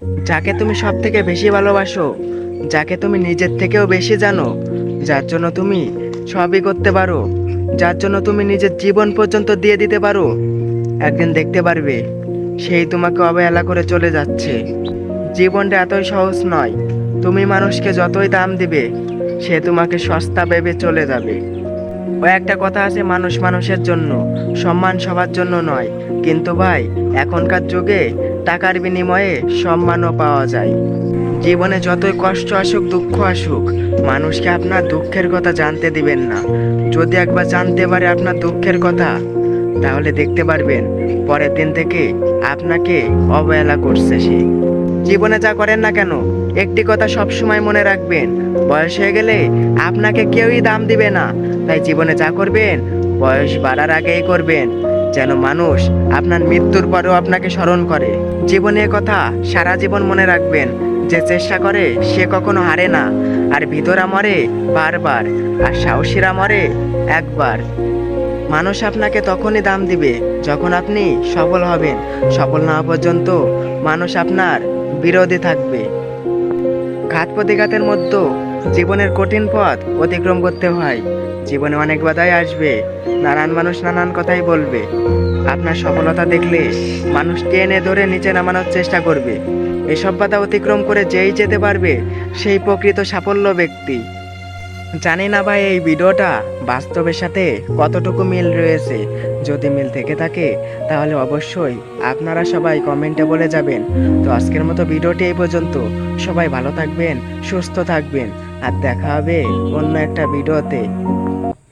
যাকে তুমি সব থেকে বেশি ভালোবাসো, যাকে তুমি নিজের থেকেও বেশি জানো, যার জন্য তুমি সবই করতে পারো, যার জন্য তুমি নিজের জীবন পর্যন্ত দিয়ে দিতে পারো। একদিন দেখতে পারবে, সেই তোমাকে অবহেলা করে চলে যাচ্ছে। জীবনটা এতই সহজ নয়, তুমি মানুষকে যতই দাম দিবে, সে তোমাকে সস্তা ভেবে চলে যাবে। ও একটা কথা আছে মানুষ মানুষের জন্য, সম্মান সবার জন্য নয়। কিন্তু ভাই, এখনকার যুগে টাকার বিনিময়ে সম্মানও পাওয়া যায়। জীবনে যতই কষ্ট আসুক, দুঃখ আসুক, মানুষকে আপনার দুঃখের কথা জানতে দিবেন না। যদি একবার জানতে পারে আপনার দুঃখের কথা, তাহলে দেখতে পারবেন, পরের দিন থেকে আপনাকে অবহেলা করছে সে। জীবনে যা করেন না কেন, একটি কথা সবসময় মনে রাখবেন, বয়স হয়ে গেলে আপনাকে কেউই দাম দিবে না। তাই জীবনে যা করবেন, বয়স বাড়ার আগেই করবেন। যেন মানুষ আপনার মৃত্যুর পরেও আপনাকে স্মরণ করে। জীবনে কথা সারা জীবন মনে রাখবেন, যে চেষ্টা করে সে কখনো হারে না, আর ভিতরা মরে বারবার, আর সাহসীরা মরে একবার। মানুষ আপনাকে তখনই দাম দিবে যখন আপনি সফল হবেন। সফল না পর্যন্ত মানুষ আপনার বিরোধী থাকবে। ঘাত প্রতিঘাতের মধ্যে জীবনের কঠিন পথ অতিক্রম করতে হয়। জীবনে অনেক বাধাই আসবে। নানান মানুষ নানান কথাই বলবে। আপনার সফলতা দেখলে মানুষ টেনে ধরে নিচে নামানোর চেষ্টা করবে। এসব বাধা অতিক্রম করে যেই যেতে পারবে, সেই প্রকৃত সাফল্য ব্যক্তি। জানি না ভাই এই ভিডিওটা বাস্তবের সাথে কতটুকু মিল রয়েছে। যদি মিল থেকে থাকে, তাহলে অবশ্যই আপনারা সবাই কমেন্টে বলে যাবেন। তো আজকের মতো ভিডিওটি এই পর্যন্ত। সবাই ভালো থাকবেন, সুস্থ থাকবেন। আর দেখা হবে অন্য একটা ভিডিওতে।